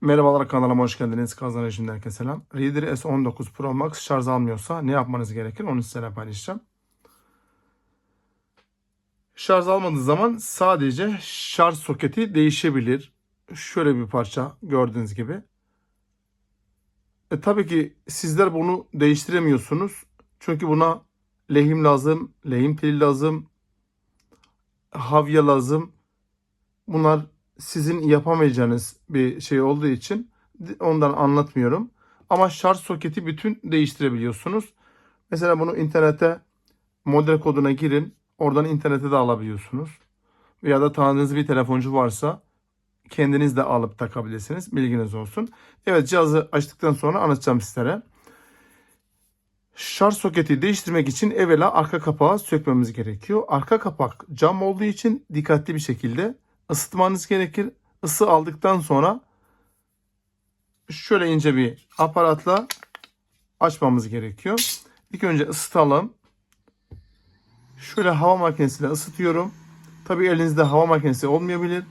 Merhabalar kanalıma hoş geldiniz. Kazanışım derken selam. Reader S19 Pro Max şarj almıyorsa ne yapmanız gerekir onu size paylaşacağım. Şarj almadığı zaman sadece şarj soketi değişebilir. Şöyle bir parça gördüğünüz gibi. E, tabii ki sizler bunu değiştiremiyorsunuz. Çünkü buna lehim lazım, lehim pili lazım, havya lazım. Bunlar sizin yapamayacağınız bir şey olduğu için ondan anlatmıyorum. Ama şarj soketi bütün değiştirebiliyorsunuz. Mesela bunu internete model koduna girin. Oradan internete de alabiliyorsunuz. Veya da tanıdığınız bir telefoncu varsa kendiniz de alıp takabilirsiniz. Bilginiz olsun. Evet cihazı açtıktan sonra anlatacağım sizlere. Şarj soketi değiştirmek için evvela arka kapağı sökmemiz gerekiyor. Arka kapak cam olduğu için dikkatli bir şekilde ısıtmanız gerekir. Isı aldıktan sonra şöyle ince bir aparatla açmamız gerekiyor. İlk önce ısıtalım. Şöyle hava makinesiyle ısıtıyorum. Tabi elinizde hava makinesi olmayabilir.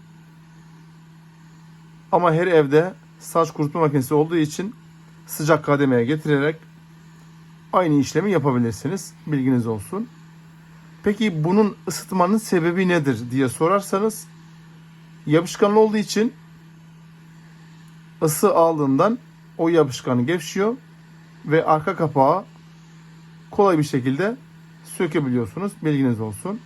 Ama her evde saç kurutma makinesi olduğu için sıcak kademeye getirerek aynı işlemi yapabilirsiniz. Bilginiz olsun. Peki bunun ısıtmanın sebebi nedir diye sorarsanız yapışkanlı olduğu için ısı aldığından o yapışkanı gevşiyor ve arka kapağı kolay bir şekilde sökebiliyorsunuz. Bilginiz olsun.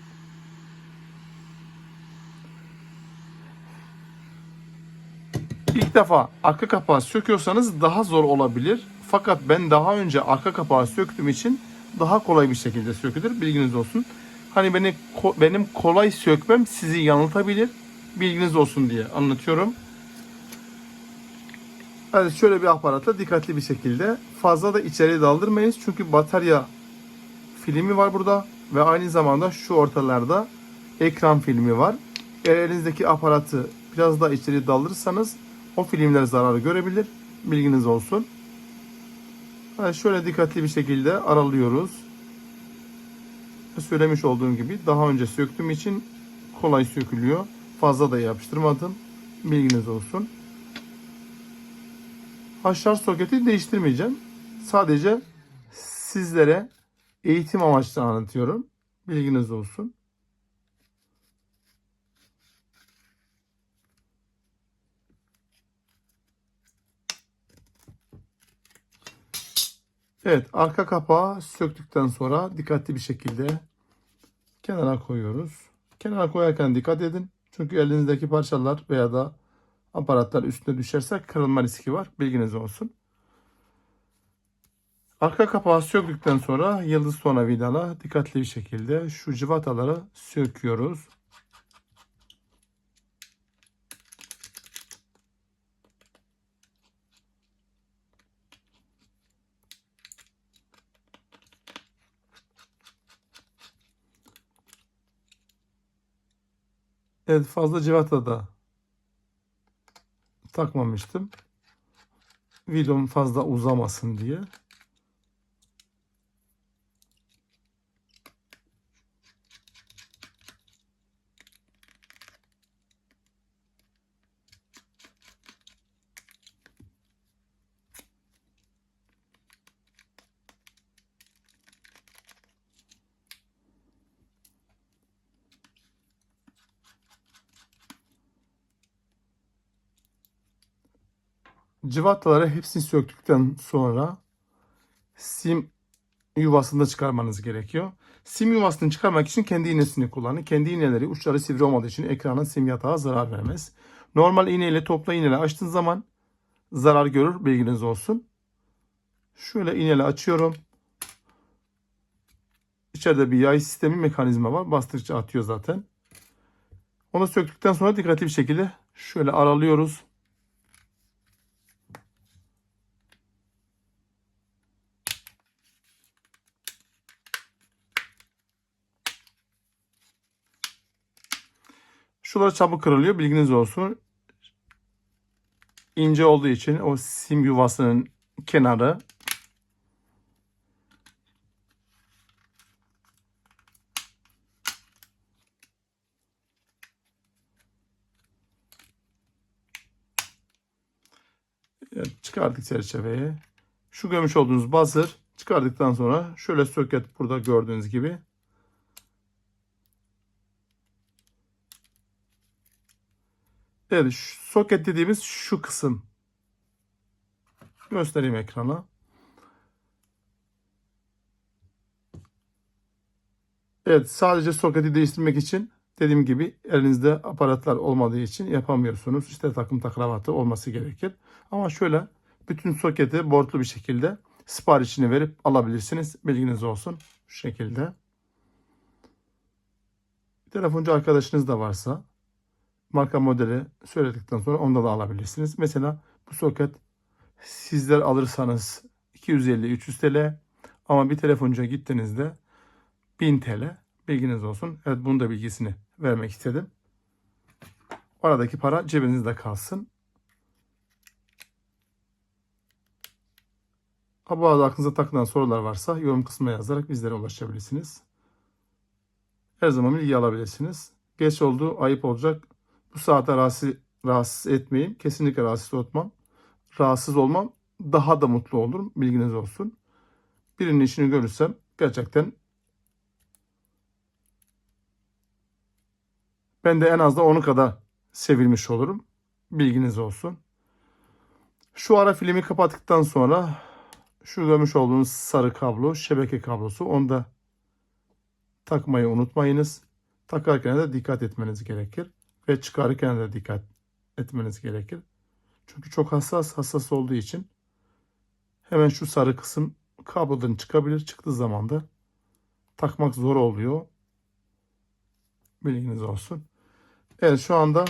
İlk defa arka kapağı söküyorsanız daha zor olabilir. Fakat ben daha önce arka kapağı söktüğüm için daha kolay bir şekilde sökülür. Bilginiz olsun. Hani beni benim kolay sökmem sizi yanıltabilir. Bilginiz olsun diye anlatıyorum. Hadi şöyle bir aparatla dikkatli bir şekilde fazla da içeriye daldırmayız. Çünkü batarya filmi var burada ve aynı zamanda şu ortalarda ekran filmi var. Eğer elinizdeki aparatı biraz daha içeri daldırırsanız o filmler zararı görebilir. Bilginiz olsun. Yani şöyle dikkatli bir şekilde aralıyoruz. Söylemiş olduğum gibi daha önce söktüğüm için kolay sökülüyor. Fazla da yapıştırmadım. Bilginiz olsun. Haşlar soketi değiştirmeyeceğim. Sadece sizlere eğitim amaçlı anlatıyorum. Bilginiz olsun. Evet, arka kapağı söktükten sonra dikkatli bir şekilde kenara koyuyoruz. Kenara koyarken dikkat edin. Çünkü elinizdeki parçalar veya da aparatlar üstüne düşerse kırılma riski var. Bilginiz olsun. Arka kapağı söktükten sonra yıldız tornavidala dikkatli bir şekilde şu cıvataları söküyoruz. Evet fazla civata da takmamıştım. Videom fazla uzamasın diye. Cıvataları hepsini söktükten sonra sim yuvasını da çıkarmanız gerekiyor. Sim yuvasını çıkarmak için kendi iğnesini kullanın. Kendi iğneleri uçları sivri olmadığı için ekranın sim yatağı zarar vermez. Normal iğneyle topla iğneyle açtığın zaman zarar görür bilginiz olsun. Şöyle iğneyle açıyorum. İçeride bir yay sistemi mekanizma var. Bastıkça atıyor zaten. Onu söktükten sonra dikkatli bir şekilde şöyle aralıyoruz. Şuraları çabuk kırılıyor. Bilginiz olsun. İnce olduğu için o sim yuvasının kenarı çıkardık çerçeveyi. Şu görmüş olduğunuz buzzer çıkardıktan sonra şöyle soket burada gördüğünüz gibi. Evet, soket dediğimiz şu kısım. Göstereyim ekrana. Evet, sadece soketi değiştirmek için dediğim gibi elinizde aparatlar olmadığı için yapamıyorsunuz. İşte takım taklavatı olması gerekir. Ama şöyle bütün soketi bortlu bir şekilde siparişini verip alabilirsiniz. Bilginiz olsun. Şu şekilde. Telefoncu arkadaşınız da varsa marka modeli söyledikten sonra onda da alabilirsiniz. Mesela bu soket sizler alırsanız 250-300 TL ama bir telefoncuya gittiğinizde 1000 TL. Bilginiz olsun. Evet bunun da bilgisini vermek istedim. Aradaki para cebinizde kalsın. Ha, bu arada aklınıza takılan sorular varsa yorum kısmına yazarak bizlere ulaşabilirsiniz. Her zaman bilgi alabilirsiniz. Geç oldu, ayıp olacak. Bu saate rahatsız, rahatsız etmeyin. Kesinlikle rahatsız olmam. Rahatsız olmam. Daha da mutlu olurum. Bilginiz olsun. Birinin işini görürsem gerçekten ben de en az da onu kadar sevilmiş olurum. Bilginiz olsun. Şu ara filmi kapattıktan sonra şu görmüş olduğunuz sarı kablo, şebeke kablosu. Onu da takmayı unutmayınız. Takarken de dikkat etmeniz gerekir. Ve çıkarırken de dikkat etmeniz gerekir. Çünkü çok hassas, hassas olduğu için hemen şu sarı kısım kablodan çıkabilir. Çıktığı zaman da takmak zor oluyor. Bilginiz olsun. Evet şu anda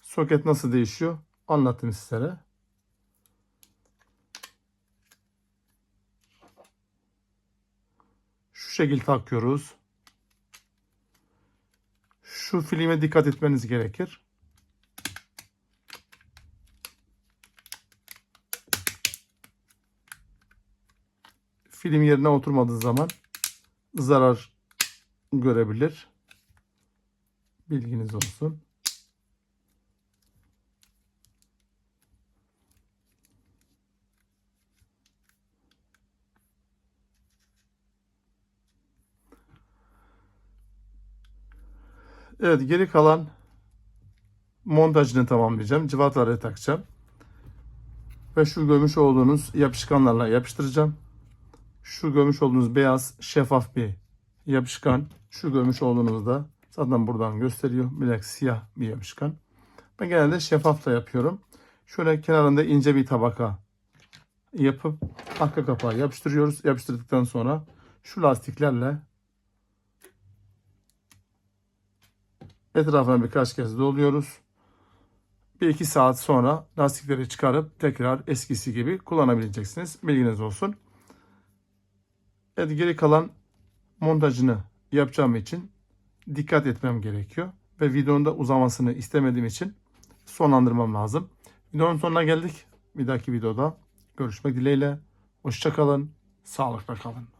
soket nasıl değişiyor anlattım sizlere. Şu şekilde takıyoruz. Şu filme dikkat etmeniz gerekir. Film yerine oturmadığı zaman zarar görebilir. Bilginiz olsun. Evet geri kalan montajını tamamlayacağım. Cıvataları takacağım. Ve şu görmüş olduğunuz yapışkanlarla yapıştıracağım. Şu görmüş olduğunuz beyaz şeffaf bir yapışkan. Şu görmüş olduğunuz da zaten buradan gösteriyor. Bilek siyah bir yapışkan. Ben genelde şeffaf da yapıyorum. Şöyle kenarında ince bir tabaka yapıp arka kapağı yapıştırıyoruz. Yapıştırdıktan sonra şu lastiklerle Etrafına birkaç kez doluyoruz. Bir iki saat sonra lastikleri çıkarıp tekrar eskisi gibi kullanabileceksiniz. Bilginiz olsun. Evet geri kalan montajını yapacağım için dikkat etmem gerekiyor. Ve videonun da uzamasını istemediğim için sonlandırmam lazım. Videonun sonuna geldik. Bir dahaki videoda görüşmek dileğiyle. Hoşçakalın. Sağlıkla kalın.